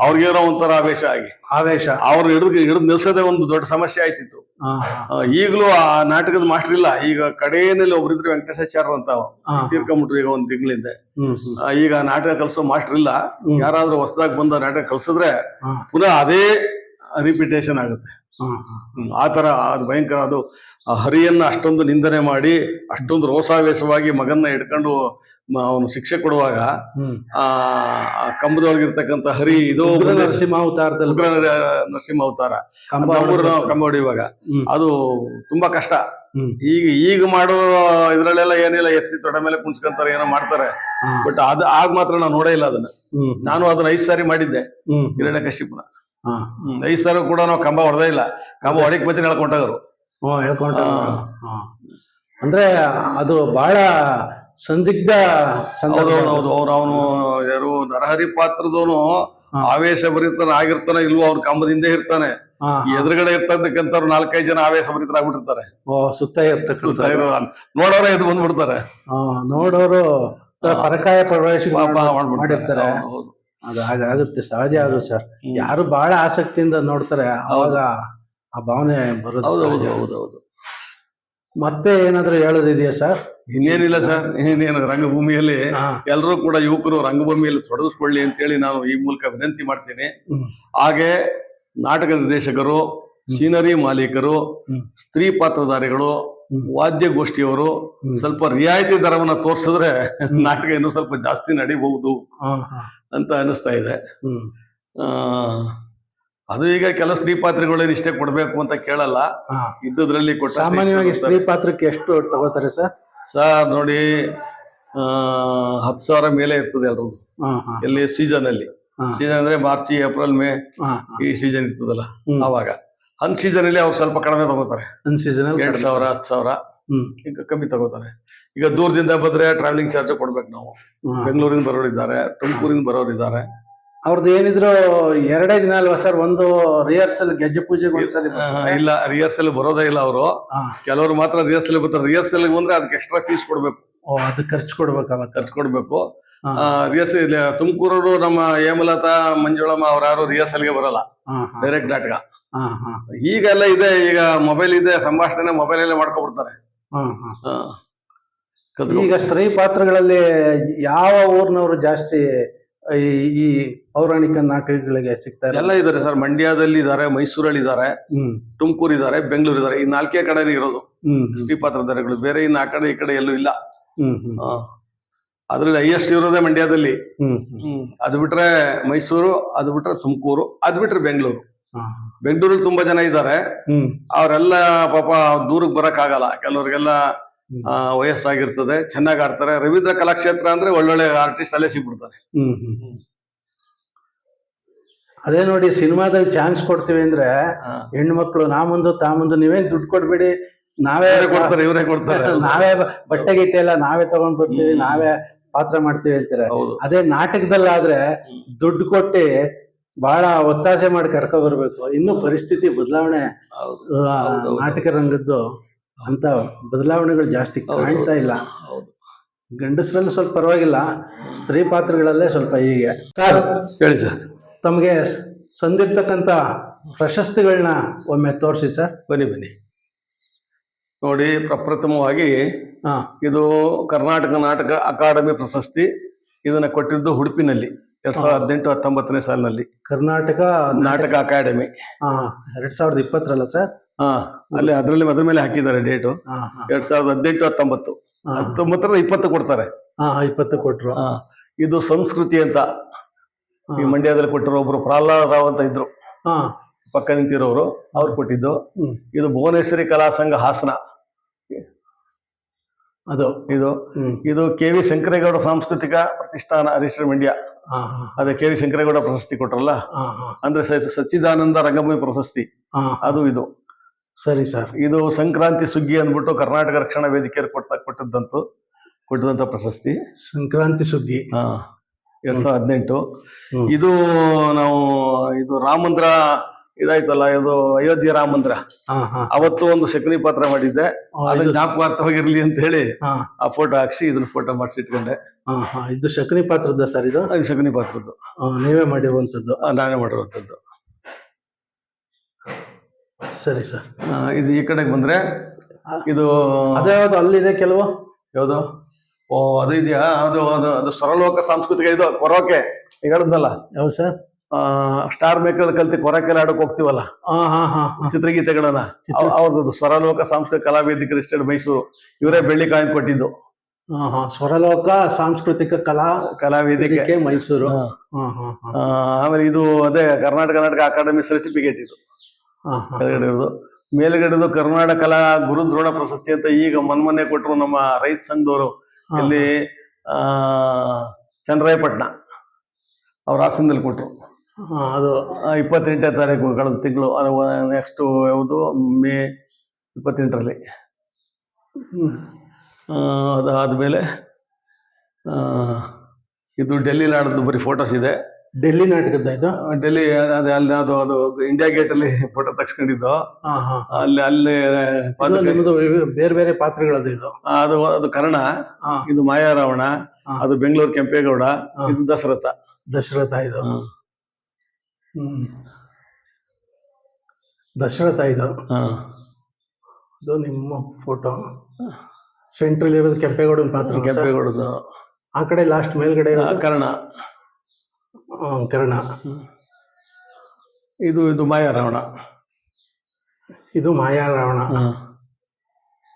ಅವ್ರಿಗೇನೋ ಒಂಥರ ಆವೇಶ ಆಗಿ. ಆವೇಶ. ಅವ್ರ ಹಿಡಿದು ಹಿಡಿದು ನಿಲ್ಸೋದೇ ಒಂದು ದೊಡ್ಡ ಸಮಸ್ಯೆ ಆಯ್ತಿತ್ತು. ಆ, ಈಗಲೂ ಆ ನಾಟಕದ ಮಾಸ್ಟರ್ ಇಲ್ಲ ಈಗ ಕಡೆಯಲ್ಲಿ ಒಬ್ರಿದ್ರು ವೆಂಕಟೇಶಾಚಾರ್ಯ ಅಂತ ತೀರ್ಕೊಂಡ್ಬಿಟ್ರು ತೀರ್ಕೊಂಬಿಟ್ರು ಈಗ ಒಂದ್ ತಿಂಗಳಿಂದ. ಆ, ಈಗ ನಾಟಕ ಕಲಸೋ ಮಾಸ್ಟರ್ ಇಲ್ಲ. ಯಾರಾದ್ರೂ ಹೊಸದಾಗಿ ಬಂದ ನಾಟಕ ಕಲ್ಸಿದ್ರೆ ಪುನಃ ಅದೇ ರಿಪಿಟೇಷನ್ ಆಗುತ್ತೆ. ಆ ಥರ ಅದು ಭಯಂಕರ ಅದು ಹರಿಯನ್ನು ಅಷ್ಟೊಂದು ನಿಂದನೆ ಮಾಡಿ ಅಷ್ಟೊಂದು ರೋಸಾವೇಶವಾಗಿ ಮಗನ್ನ ಹಿಡ್ಕೊಂಡು ಅವನು ಶಿಕ್ಷೆ ಕೊಡುವಾಗ ಆ ಕಂಬದೊಳಗಿರ್ತಕ್ಕಂತ ಕಂಬದೊಳಗಿರ್ತಕ್ಕಂಥ ಹರಿ ಇದು ನರಸಿಂಹ ಅವತಾರದಲ್ಲಿ ನರಸಿಂಹ ಅವತಾರ ಕಂಬ ಹೊಡೆಯುವಾಗ. ಅದು ತುಂಬಾ ಕಷ್ಟ. ಈಗ ಈಗ ಮಾಡೋ ಇದ್ರಲ್ಲೆಲ್ಲ ಏನಿಲ್ಲ ಎತ್ತಿ ತೊಡೆ ಮೇಲೆ ಕುಣ್ಸ್ಕೊಂತಾರೆ ಏನೋ ಮಾಡ್ತಾರೆ. ಬಟ್ ಅದು ಆಗ ಮಾತ್ರ ನಾನು ನೋಡೇ ಇಲ್ಲ ಅದನ್ನ. ನಾನು ಅದನ್ನ ಐದು ಸಾರಿ ಮಾಡಿದ್ದೆ. ಹಿರಣ್ಯ ಹ್ಮ್ ಐದ್ ಸಾವಿರ ಕೂಡ ನಾವು ಕಂಬ ಹೊಡೆದೇ ಇಲ್ಲ. ಕಂಬ ಹೊಡಿಕ್ ಬತ್ತಿ ಹೇಳ್ಕೊಂಡಾಗರು ಹ್ಮ್ ಹೇಳ್ಕೊಂಡ ಹಾ. ಹಾ. ಅಂದ್ರೆ ಅದು ಬಹಳ ಸಂದಿಗ್ಧ ಅವ್ರು ಅವನು ಯಾರು ನರಹರಿ ಪಾತ್ರದವನು. ಆವೇಶ ಭರಿತನ ಆಗಿರ್ತಾನೆ ಇಲ್ವೋ ಅವ್ರ ಕಂಬದಿಂದ ಇರ್ತಾನೆ. ಎದುರುಗಡೆ ಇರ್ತಕ್ಕಂಥವ್ರು ನಾಲ್ಕೈದು ಜನ ಆವೇಶ ಭರಿತರಾಗ್ಬಿಟ್ಟಿರ್ತಾರೆ ಸುತ್ತ ಇರ್ತಕ್ಕಂಥ ನೋಡೋರೆ ಎದ್ದು ಬಂದ್ಬಿಡ್ತಾರೆ. ನೋಡೋರು ಪರಕಾಯ ಪ್ರವೇಶ ಮಾಡಿರ್ತಾರೆ. ಹೌದು, ಅದು ಹಾಗಾಗುತ್ತೆ ಸಹಜ ಅದು ಸರ್. ಯಾರು ಬಹಳ ಆಸಕ್ತಿಯಿಂದ ನೋಡ್ತಾರೆ ಅವಾಗ ಆ ಭಾವನೆ ಬರುತ್ತೆ ಹೌದು. ಹೌದು ಹೌದು ಮತ್ತೆ ಏನಾದ್ರು ಹೇಳೋದಿದೆಯಾ ಸರ್? ಇನ್ನೇನಿಲ್ಲ ಸರ್ ಇನ್ನೇನು ರಂಗಭೂಮಿಯಲ್ಲಿ. ಎಲ್ಲರೂ ಕೂಡ ಯುವಕರು ರಂಗಭೂಮಿಯಲ್ಲಿ ತೊಡಗಿಸ್ಕೊಳ್ಳಿ ಅಂತೇಳಿ ನಾನು ಈ ಮೂಲಕ ವಿನಂತಿ ಮಾಡ್ತೀನಿ. ಹಾಗೆ ನಾಟಕ ನಿರ್ದೇಶಕರು ಸೀನರಿ ಮಾಲೀಕರು ಸ್ತ್ರೀ ಪಾತ್ರಧಾರಿಗಳು. ವಾದ್ಯಗೋಷ್ಠಿಯವರು. ಸ್ವಲ್ಪ ರಿಯಾಯಿತಿ ದರವನ್ನ ತೋರಿಸಿದ್ರೆ ನಾಟಕ ಇನ್ನೂ ಸ್ವಲ್ಪ ಜಾಸ್ತಿ ನಡಿಬಹುದು. ಅಂತ ಅನಿಸ್ತಾ ಇದೆ. ಅದು ಈಗ ಕೆಲವು ಸ್ತ್ರೀ ಪಾತ್ರಗಳೇನು ಇಷ್ಟೇ ಕೊಡ್ಬೇಕು ಅಂತ ಕೇಳಲ್ಲ. ಇದ್ದದ್ರಲ್ಲಿ ಕೊಟ್ಟ ಸಾಮಾನ್ಯವಾಗಿ ಸ್ತ್ರೀ ಪಾತ್ರಕ್ಕೆ ಎಷ್ಟು ತಗೋತಾರೆ ಸರ್? ಸರ್ ನೋಡಿ ಹತ್ತು ಸಾವಿರ ಮೇಲೆ ಇರ್ತದೆ ಹಾ ಎಲ್ಲಿ ಸೀಸನ್ ಅಲ್ಲಿ ಸೀಸನ್ ಅಂದ್ರೆ ಮಾರ್ಚ್ ಏಪ್ರಿಲ್ ಮೇ ಈ ಸೀಸನ್ ಇರ್ತದಲ್ಲ. ಅವಾಗ ಅನ್ ಸೀಸನ್ ಅಲ್ಲಿ ಅವ್ರು ಸ್ವಲ್ಪ ಕಡಿಮೆ ತಗೋತಾರೆ. ಅನ್ ಸೀಸನ್ ಎಂಟು ಸಾವಿರ ಹತ್ತು ಸಾವಿರ ಹ್ಮ್. ಈಗ ಕಮ್ಮಿ ತಗೋತಾರೆ. ಈಗ ದೂರದಿಂದ ಬಂದ್ರೆ ಟ್ರಾವೆಲಿಂಗ್ ಚಾರ್ಜ್ ಕೊಡ್ಬೇಕು ನಾವು. ಹಾ. ಬೆಂಗಳೂರಿಂದ ಬರೋರಿದ್ದಾರೆ ತುಮಕೂರಿಂದ ಬರೋರಿದ್ದಾರೆ. ಅವ್ರದ್ದು ಏನಿದ್ರು ಎರಡೇ ದಿನ ಅಲ್ವಾ ಸರ್? ಒಂದು ರಿಹರ್ಸಲ್ ಗೆಜ್ಜೆ ಪೂಜೆ ಒಂದ್ಸರಿ ಆ, ಇಲ್ಲ ರಿಹರ್ಸಲ್ ಬರೋದೇ ಇಲ್ಲ ಅವರು. ಹಾ. ಕೆಲವರು ಮಾತ್ರ ರಿಹರ್ಸಲ್ ಬರ್ತಾರೆ. ರಿಹರ್ಸಲ್ ಬಂದ್ರೆ ಅದಕ್ಕೆ ಎಕ್ಸ್ಟ್ರಾ ಫೀಸ್ ಕೊಡ್ಬೇಕು. ಓ ಅದು ಖರ್ಚು ಕೊಡ್ಬೇಕಾಗತ್ತೆ. ಖರ್ಚು ಕೊಡ್ಬೇಕು. ಹಾ. ರಿಹರ್ಸಲ್ ತುಮಕೂರವರು ನಮ್ಮ ಹೇಮಲತಾ ಮಂಜುಳಮ್ಮ ಅವ್ರು ಯಾರು ರಿಹರ್ಸಲ್ಗೆ ಬರಲ್ಲ. ಹಾ ಹಾ. ಡೈರೆಕ್ಟ್ ನಾಟಕ. ಈಗೆಲ್ಲ ಇದೆ ಈಗ ಮೊಬೈಲ್ ಇದೆ ಸಂಭಾಷಣೆ ಮೊಬೈಲ್ ಅಲ್ಲೇ ಮಾಡ್ಕೊಬಿಡ್ತಾರೆ. ಈಗ ಸ್ತ್ರೀ ಪಾತ್ರಗಳಲ್ಲಿ ಯಾವ ಊರಿನವರು ಜಾಸ್ತಿ ಈ ಪೌರಾಣಿಕ ನಾಟಕಗಳಿಗೆ ಸಿಗ್ತಾರೆ? ಎಲ್ಲ ಇದಾರೆ ಸರ್. ಮಂಡ್ಯದಲ್ಲಿ ಇದ್ದಾರೆ ಮೈಸೂರಲ್ಲಿ ಇದಾರೆ ಹ್ಮ್. ತುಮಕೂರು ಇದ್ದಾರೆ ಬೆಂಗಳೂರು ಇದಾರೆ ಈ ನಾಲ್ಕೇ ಕಡೆನೇ ಇರೋದು. ಹ್ಮ್ ಸ್ತ್ರೀ ಪಾತ್ರಧಾರಿಗಳು ಬೇರೆ ಇನ್ನು ಆ ಕಡೆ ಈ ಕಡೆ ಎಲ್ಲೂ ಇಲ್ಲ. ಹ್ಮ್ ಹ್ಮ್. ಆ, ಅದ್ರಲ್ಲಿ ಹೈಯೆಸ್ಟ್ ಇರೋದೇ ಮಂಡ್ಯದಲ್ಲಿ. ಹ್ಮ್ ಹ್ಮ್. ಅದು ಬಿಟ್ರೆ ಮೈಸೂರು ಅದು ಬಿಟ್ರೆ ತುಮಕೂರು ಅದು ಬಿಟ್ರೆ ಬೆಂಗಳೂರು. ಬೆಂಗಳೂರಲ್ಲಿ ತುಂಬಾ ಜನ ಇದ್ದಾರೆ. ಹ್ಮ್. ಅವರೆಲ್ಲ ಪಾಪ ದೂರಕ್ಕೆ ಬರಕ್ ಆಗಲ್ಲ ಕೆಲವ್ರಿಗೆಲ್ಲ ವಯಸ್ಸಾಗಿರ್ತದೆ ಚೆನ್ನಾಗಿ ಆಡ್ತಾರೆ. ರವೀಂದ್ರ ಕಲಾಕ್ಷೇತ್ರ ಅಂದ್ರೆ ಒಳ್ಳೊಳ್ಳೆ ಆರ್ಟಿಸ್ಟ್ ಅಲ್ಲೇ ಸಿಗ್ಬಿಡ್ತಾರೆ. ಅದೇ ನೋಡಿ ಸಿನಿಮಾದಲ್ಲಿ ಚಾನ್ಸ್ ಕೊಡ್ತೀವಿ ಅಂದ್ರೆ ಹೆಣ್ಮಕ್ಳು ನಾ ಮುಂದೆ ತಾ ಮುಂದು ನೀವೇನ್ ದುಡ್ಡು ಕೊಡ್ಬೇಡಿ. ನಾವೇ ಕೊಡ್ತಾರೆ ಇವರೇ ಕೊಡ್ತಾರೆ. <laughs> ನಾವೇ ಬಟ್ಟೆ ಗಿಟ್ಟೆ ಎಲ್ಲ ನಾವೇ ತಗೊಂಡ್ ಬರ್ತೀವಿ ನಾವೇ ಪಾತ್ರ ಮಾಡ್ತೀವಿ ಅಂತಾರೆ. ಹೌದು. ಅದೇ ನಾಟಕದಲ್ಲಾದ್ರೆ ದುಡ್ಡು ಕೊಟ್ಟು ಬಹಳ ಒತ್ತಾಸೆ ಮಾಡಿ ಕರ್ಕೊ ಬರ್ಬೇಕು. ಇನ್ನು ಪರಿಸ್ಥಿತಿ ಬದಲಾವಣೆ ನಾಟಕ ರಂಗದ್ದು ಅಂತ ಬದಲಾವಣೆಗಳು ಜಾಸ್ತಿ ಕಾಣ್ತಾ ಇಲ್ಲ. ಗಂಡಸ್ರಲ್ಲಿ ಸ್ವಲ್ಪ ಪರವಾಗಿಲ್ಲ ಸ್ತ್ರೀ ಪಾತ್ರಗಳಲ್ಲೇ ಸ್ವಲ್ಪ ಹೀಗೆ. ಸರ್ ಹೇಳಿ ಸರ್. ತಮಗೆ ಸಂದಿರ್ತಕ್ಕಂಥ ಪ್ರಶಸ್ತಿಗಳನ್ನ ಒಮ್ಮೆ ತೋರಿಸಿ ಸರ್. ಬನ್ನಿ ಬನ್ನಿ. ನೋಡಿ ಪ್ರಪ್ರಥಮವಾಗಿ ಇದು ಕರ್ನಾಟಕ ನಾಟಕ ಅಕಾಡೆಮಿ ಪ್ರಶಸ್ತಿ ಇದನ್ನು ಕೊಟ್ಟಿದ್ದು ಉಡುಪಿನಲ್ಲಿ. ಎರಡ್ ಸಾವಿರದ ಹದಿನೆಂಟು ಹತ್ತೊಂಬತ್ತನೇ ಸಾಲಿನಲ್ಲಿ. ಕರ್ನಾಟಕ ನಾಟಕ ಅಕಾಡೆಮಿ. ಹಾ ಎರಡ್ ಸಾವಿರದ ಇಪ್ಪತ್ತರಲ್ಲ ಸರ್? ಹಾ ಅಲ್ಲಿ ಅದರಲ್ಲಿ ಅದ್ರ ಮೇಲೆ ಹಾಕಿದ್ದಾರೆ ಡೇಟು. ಎರಡ್ ಸಾವಿರದ ಹದಿನೆಂಟು ಹತ್ತೊಂಬತ್ತು. ಹತ್ತೊಂಬತ್ತರ ಇಪ್ಪತ್ತು ಕೊಡ್ತಾರೆ. ಹಾ ಇಪ್ಪತ್ತು ಕೊಟ್ರು. ಇದು ಸಂಸ್ಕೃತಿ ಅಂತ. ಈ ಮಂಡ್ಯದಲ್ಲಿ ಕೊಟ್ಟರು ಒಬ್ರು ಪ್ರಹ್ಲಾದ್ ರಾವ್ ಅಂತ ಇದ್ರು. ಪಕ್ಕ ನಿಂತಿರೋರು ಅವ್ರು ಕೊಟ್ಟಿದ್ದು. ಇದು ಭುವನೇಶ್ವರಿ ಕಲಾ ಸಂಘ ಹಾಸನ. ಅದು. ಇದು. ಇದು ಕೆ ವಿ ಶಂಕರೇಗೌಡ ಸಾಂಸ್ಕೃತಿಕ ಪ್ರತಿಷ್ಠಾನ ರಿಜಿಸ್ಟರ್ ಮಂಡ್ಯ ಅದೇ ಕೆ ವಿ ಶಂಕರೇಗೌಡ ಪ್ರಶಸ್ತಿ ಕೊಟ್ರಲ್ಲ? ಅಂದ್ರೆ ಸಚ್ಚಿದಾನಂದ ರಂಗಭೂಮಿ ಪ್ರಶಸ್ತಿ. ಅದು ಇದು. ಸರಿ ಸರ್. ಇದು ಸಂಕ್ರಾಂತಿ ಸುಗ್ಗಿ ಅಂದ್ಬಿಟ್ಟು ಕರ್ನಾಟಕ ರಕ್ಷಣಾ ವೇದಿಕೆಯಲ್ಲಿ ಕೊಟ್ಟ ಕೊಟ್ಟದ್ದಂತು ಕೊಟ್ಟದಂತ ಪ್ರಶಸ್ತಿ. ಸಂಕ್ರಾಂತಿ ಸುಗ್ಗಿ. ಎರಡ್ ಸಾವಿರದ ಹದಿನೆಂಟು. ಇದು ನಾವು ಇದು ರಾಮ ಮಂದಿರ ಇದಾಯ್ತಲ್ಲ ಇದು ಅಯೋಧ್ಯೆ ರಾಮ ಮಂದಿರ. ಅವತ್ತು ಒಂದು ಶಕುನಿ ಪಾತ್ರ ಮಾಡಿದ್ದೆ. ಅದನ್ನ ಜ್ಞಾಪಕಾರ್ಥವಾಗಿರ್ಲಿ ಅಂತ ಹೇಳಿ ಆ ಫೋಟೋ ಹಾಕ್ಸಿ ಇದನ್ನ ಫೋಟೋ ಮಾಡಿಸಿ ಇಟ್ಕೊಂಡೆ ಹಾ ಹಾ ಇದು ಶಕುನಿ ಪಾತ್ರದ ಸರ್ ಇದು? ಅದು ಸಗಣಿ ಪಾತ್ರದ್ದು. ಆ, ನೀವೇ ಮಾಡಿರುವಂಥದ್ದು? ಆ, ನಾನೇ ಮಾಡಿರುವಂಥದ್ದು. ಸರಿ ಸರ್. ಆ, ಇದು ಈ ಕಡೆಗೆ ಬಂದ್ರೆ ಇದು ಅದ್ಯಾವ್ದು ಅಲ್ಲಿದೆ ಕೆಲವು? ಯಾವುದು? ಓ ಅದು ಇದೆಯಾ? ಅದು ಅದು ಅದು ಸ್ವರಲೋಕ ಸಾಂಸ್ಕೃತಿಕ ಇದು ಕೊರೋಕೆ. ಈಗ ಹೇಳಿದ್ನಲ್ಲ? ಯಾವ ಸರ್? ಸ್ಟಾರ್ ಮೇಕರ್ ಕಲ್ತಿ ಕೊರಕೆಲ್ಲ ಆಡಕ್ಕೆ ಹೋಗ್ತೀವಲ್ಲ? ಹಾ ಹಾ ಹಾ ಹಾ. ಚಿತ್ರಗೀತೆಗಳನ್ನ. ಅವ್- ಅವ್ರದ್ದು ಸ್ವರಲೋಕ ಸಾಂಸ್ಕೃತಿಕ ಕಲಾವೇದಿಕೆ ಸ್ಟೇಟ್ ಮೈಸೂರು. ಇವರೇ ಬೆಳ್ಳಿ ಕಾಯಿನ್ ಕೊಟ್ಟಿದ್ದು. ಸ್ವರಲೋಕ ಸಾಂಸ್ಕೃತಿಕ ಕಲಾ ಕಲಾವೇದಿಕೆ. ವೇದಿಕೆ ಮೈಸೂರು. ಆಮೇಲೆ ಇದು ಅದೇ ಕರ್ನಾಟಕ ಕರ್ನಾಟಕ ಅಕಾಡೆಮಿ ಸರ್ಟಿಫಿಕೇಟ್ ಇದು. ಕೆಳಗಡೆದು ಮೇಲ್ಗಡೆದು. ಕರ್ನಾಟಕ ಕಲಾ ಗುರುದ್ರೋಣ ಪ್ರಶಸ್ತಿ ಅಂತ ಈಗ ಮೊನ್ಮೊನ್ನೆ ಕೊಟ್ಟರು ನಮ್ಮ ರೈತ ಸಂಘದವರು. ಇಲ್ಲಿ ಚಂದ್ರಾಯಪಟ್ಟಣ ಅವ್ರ ಆಸನದಲ್ಲಿ ಕೊಟ್ಟರು ಅದು. ಇಪ್ಪತ್ತೆಂಟನೇ ತಾರೀಕು ಕಳೆದ ತಿಂಗಳು ನೆಕ್ಸ್ಟು ಯಾವುದು? ಮೇ ಇಪ್ಪತ್ತೆಂಟರಲ್ಲಿ. ಅದಾದಮೇಲೆ ಇದು ಡೆಲ್ಲಿ ನಾಡದ್ದು ಬರೀ ಫೋಟೋಸ್ ಇದೆ. ಡೆಲ್ಲಿ ನಾಟಕದ ಇದು ಡೆಲ್ಲಿ ಅದೇ ಅಲ್ಲಿ ಅದು ಅದು ಇಂಡಿಯಾ ಗೇಟಲ್ಲಿ ಅಲ್ಲಿ ಫೋಟೋ ತಗ್ಸ್ಕೊಂಡಿದ್ದು. ಹಾ ಹಾ. ಅಲ್ಲಿ ಅಲ್ಲಿ ಬೇರೆ ಬೇರೆ ಪಾತ್ರಗಳದ್ದು ಇದು. ಅದು ಅದು ಕರ್ಣ ಇದು ಮಾಯಾರಾವಣ. ಅದು ಬೆಂಗಳೂರು ಕೆಂಪೇಗೌಡ ಇದು ದಶರಥ ದಶರಥ ಇದು. ದಶರಥ ಇದು. ಹಾ. ಇದು ನಿಮ್ಮ ಫೋಟೋ ಸೆಂಟ್ರಲ್ ಇರೋದು ಕೆಂಪೇಗೌಡನ ಪಾತ್ರ ಕೆಂಪೇಗೌಡ ಕೆಂಪೇಗೌಡದು ಆ ಕಡೆ ಲಾಸ್ಟ್ ಮೇಲ್ಗಡೆ ಇರೋದು? ಕರ್ಣ. ಆ, ಕರ್ಣ. ಇದು ಇದು ಮಾಯಾರಾವಣ ಇದು ಮಾಯಾ ರಾವಣ. ಹಾ.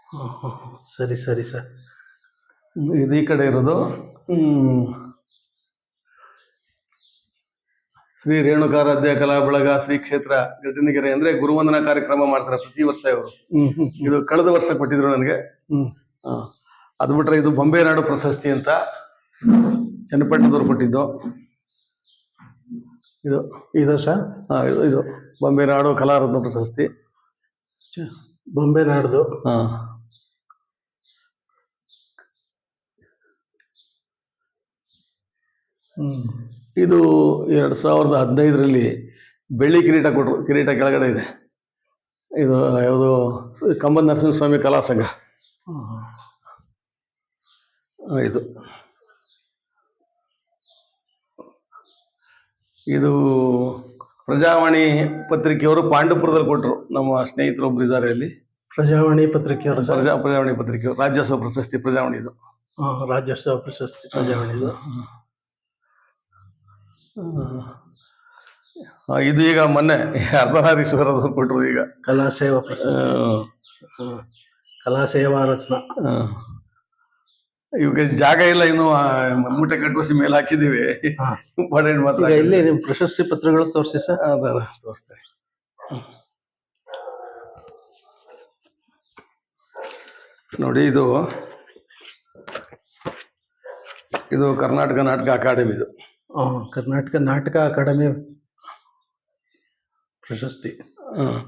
ಹಾ, ಹಾ, ಹಾ. ಸರಿ ಸರಿ ಸರ್. ಇದು ಈ ಕಡೆ ಇರೋದು ಹ್ಮ್. ಶ್ರೀ ರೇಣುಕಾರಾಧ್ಯ ಕಲಾ ಬಳಗ ಶ್ರೀ ಕ್ಷೇತ್ರ ಗಜನಗಿರಿ ಅಂದ್ರೆ ಗುರುವಂದನಾ ಕಾರ್ಯಕ್ರಮ ಮಾಡ್ತಾರೆ ಪ್ರತಿ ವರ್ಷ ಇವರು. ಹ್ಮ್ ಹ್ಮ್ ಹ್ಮ್. ಇದು ಕಳೆದ ವರ್ಷ ಕೊಟ್ಟಿದ್ರು ನನಗೆ. ಹ್ಮ್. ಅದು ಬಿಟ್ರೆ ಇದು ಬೊಂಬೆ ನಾಡು ಪ್ರಶಸ್ತಿ ಅಂತ ಚನ್ನಪಟ್ಟಣದವ್ರು ಕೊಟ್ಟಿದ್ದು. ಇದು ಇದು ಸರ್ ಹಾ, ಇದು ಇದು ಬೊಂಬೆ ನಾಡು ಕಲಾರತ್ನ ಪ್ರಶಸ್ತಿ. ಬೊಂಬೆ ನಾಡ್ದು? ಹಾ. ಇದು ಎರಡು ಸಾವಿರದ ಹದಿನೈದರಲ್ಲಿ ಬೆಳ್ಳಿ ಕಿರೀಟ ಕೊಟ್ಟರು ಕಿರೀಟ ಕೆಳಗಡೆ ಇದೆ. ಇದು ಯಾವುದು ಕಂಬದ ನರಸಿಂಹಸ್ವಾಮಿ ಕಲಾ ಸಂಘ. ಇದು. ಇದು ಪ್ರಜಾವಾಣಿ ಪತ್ರಿಕೆಯವರು ಪಾಂಡುಪುರದಲ್ಲಿ ಕೊಟ್ಟರು. ನಮ್ಮ ಸ್ನೇಹಿತರು ಒಬ್ರು ಇದ್ದಾರೆ ಅಲ್ಲಿ. ಪ್ರಜಾವಾಣಿ ಪತ್ರಿಕೆಯವರು ಪ್ರಜಾ ಪ್ರಜಾವಾಣಿ ಪತ್ರಿಕೆಯವರು. ರಾಜ್ಯೋತ್ಸವ ಪ್ರಶಸ್ತಿ ಪ್ರಜಾವಾಣಿ ಇದು. ರಾಜ್ಯೋತ್ಸವ ಪ್ರಶಸ್ತಿ ಪ್ರಜಾವಾಣಿದು ಇದು. ಈಗ ಮೊನ್ನೆ ಅರ್ಧನಾರೀಶ್ವರದವ್ರು ಕೊಟ್ಟರು ಈಗ. ಕಲಾ ಸೇವಾ ಪ್ರಶಸ್ತಿ. ಕಲಾ ಸೇವಾ ರತ್ನ. ಇವಾಗ ಜಾಗ ಇಲ್ಲ ಇನ್ನು ಆ, ಮೂಟೆ ಕಟ್ಟುವಸಿ ಮೇಲೆ ಹಾಕಿದೀವಿ. ಇಂಪಾರ್ಟೆಂಟ್ ಮಾತ್ರ ಈಗ ಇಲ್ಲಿ ನಿಮ್ ಪ್ರಶಸ್ತಿ ಪತ್ರಗಳು ತೋರಿಸಿ ಸರ್. ಅದ ತೋರಿಸ್ತೇವೆ ನೋಡಿ ಇದು ಇದು ಕರ್ನಾಟಕ ನಾಟಕ ಅಕಾಡೆಮಿ ಇದು. ಕರ್ನಾಟಕ ನಾಟಕ ಅಕಾಡೆಮಿ ಪ್ರಶಸ್ತಿ.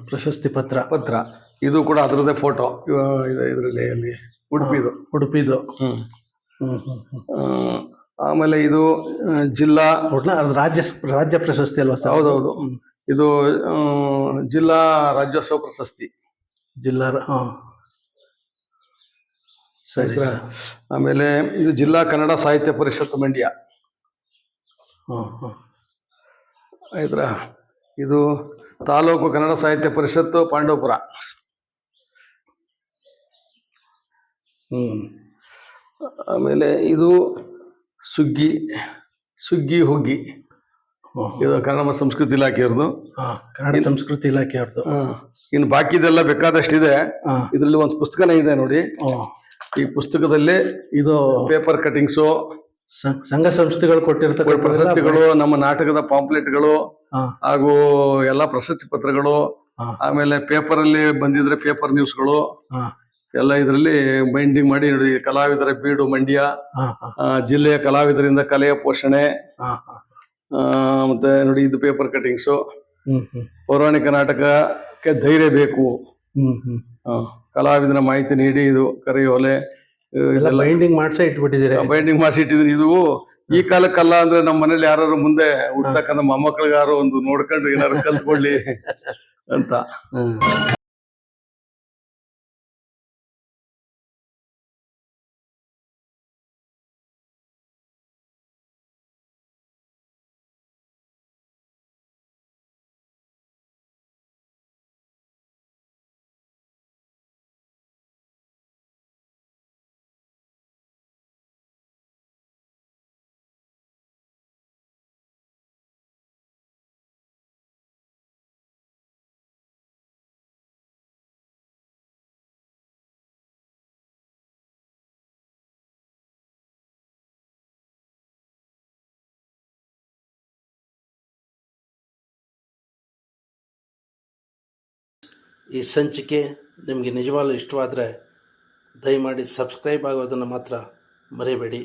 ಪ್ರಶಸ್ತಿ ಪತ್ರ. ಪತ್ರ. ಇದು ಕೂಡ ಅದರದ್ದೇ ಫೋಟೋ ಇದೆ ಇದರಲ್ಲಿ ಅಲ್ಲಿ ಉಡುಪಿದು. ಉಡುಪಿದು. ಹ್ಮ್. ಆಮೇಲೆ ಇದು ಜಿಲ್ಲಾ. ರಾಜ್ಯ ರಾಜ್ಯ ಪ್ರಶಸ್ತಿ ಅಲ್ವಾ ಸರ್? ಹೌದೌದು. ಇದು ಜಿಲ್ಲಾ ರಾಜ್ಯೋತ್ಸವ ಪ್ರಶಸ್ತಿ. ಜಿಲ್ಲಾ ಸರಿ? ಆಮೇಲೆ ಇದು ಜಿಲ್ಲಾ ಕನ್ನಡ ಸಾಹಿತ್ಯ ಪರಿಷತ್ ಮಂಡ್ಯ. ಆಯ್ತರ? ಆಯ್ತಾ ಇದು ತಾಲೂಕು ಕನ್ನಡ ಸಾಹಿತ್ಯ ಪರಿಷತ್ತು ಪಾಂಡವಪುರ ಹ್ಮ್ ಆಮೇಲೆ ಇದು ಸುಗ್ಗಿ ಸುಗ್ಗಿ ಹುಗ್ಗಿ. ಇದು ಕನ್ನಡ ಸಂಸ್ಕೃತಿ ಇಲಾಖೆಯವ್ರದ್ದು. ಹಾ ಕನ್ನಡ ಸಂಸ್ಕೃತಿ ಇಲಾಖೆಯವ್ರದ್ದು. ಇನ್ನು ಬಾಕಿದೆಲ್ಲ ಬೇಕಾದಷ್ಟಿದೆ. ಇದರಲ್ಲಿ ಒಂದು ಪುಸ್ತಕನೇ ಇದೆ ನೋಡಿ. ಈ ಪುಸ್ತಕದಲ್ಲಿ ಇದು ಪೇಪರ್ ಕಟಿಂಗ್ಸು ಸಂಘ ಸಂಸ್ಥೆಗಳು ಕೊಟ್ಟಿರ್ತಕ್ಕಂಥ ಪ್ರಶಸ್ತಿಗಳು ನಮ್ಮ ನಾಟಕದ ಪಾಂಪ್ಲೆಟ್ಗಳು ಹಾಗೂ ಎಲ್ಲ ಪ್ರಶಸ್ತಿ ಪತ್ರಗಳು ಆಮೇಲೆ ಪೇಪರ್ ಅಲ್ಲಿ ಬಂದಿದ್ರೆ ಪೇಪರ್ ನ್ಯೂಸ್ಗಳು. ಹಾ. ಎಲ್ಲ ಇದರಲ್ಲಿ ಬೈಂಡಿಂಗ್ ಮಾಡಿ ನೋಡಿ ಕಲಾವಿದರ ಬೀಡು ಮಂಡ್ಯ ಜಿಲ್ಲೆಯ ಕಲಾವಿದರಿಂದ ಕಲೆಯ ಪೋಷಣೆ ಮತ್ತೆ ನೋಡಿ ಇದು ಪೇಪರ್ ಕಟಿಂಗ್ಸು ಪೌರಾಣಿಕ ನಾಟಕಕ್ಕೆ ಧೈರ್ಯ ಬೇಕು. ಕಲಾವಿದನ ಮಾಹಿತಿ ನೀಡಿ ಇದು ಕರೆಯೋಲೆ ಎಲ್ಲ ಬೈಂಡಿಂಗ್ ಮಾಡಿಸ ಇಟ್ಬಿಟ್ಟಿದ್ದೀರಿ. ಬೈಂಡಿಂಗ್ ಮಾಡಿಸಿ ಇಟ್ಟಿದ್ದೀನಿ ಇದು ಈ ಕಾಲಕ್ಕಲ್ಲ ಅಂದ್ರೆ ನಮ್ಮ ಮನೇಲಿ ಯಾರು ಮುಂದೆ ಹುಡ್ತಕ್ಕಂಥ ಮೊಮ್ಮಕ್ಳಿಗಾರು ಒಂದು ನೋಡ್ಕೊಂಡು ಏನಾದ್ರು ಕಲ್ತ್ಕೊಳ್ಳಿ ಅಂತ. ಈ ಸಂಚಿಕೆ ನಿಮಗೆ ನಿಜವಾಗ್ಲೂ ಇಷ್ಟವಾದರೆ ದಯಮಾಡಿ ಸಬ್ಸ್ಕ್ರೈಬ್ ಆಗೋದನ್ನು ಮಾತ್ರ ಮರಿಬೇಡಿ.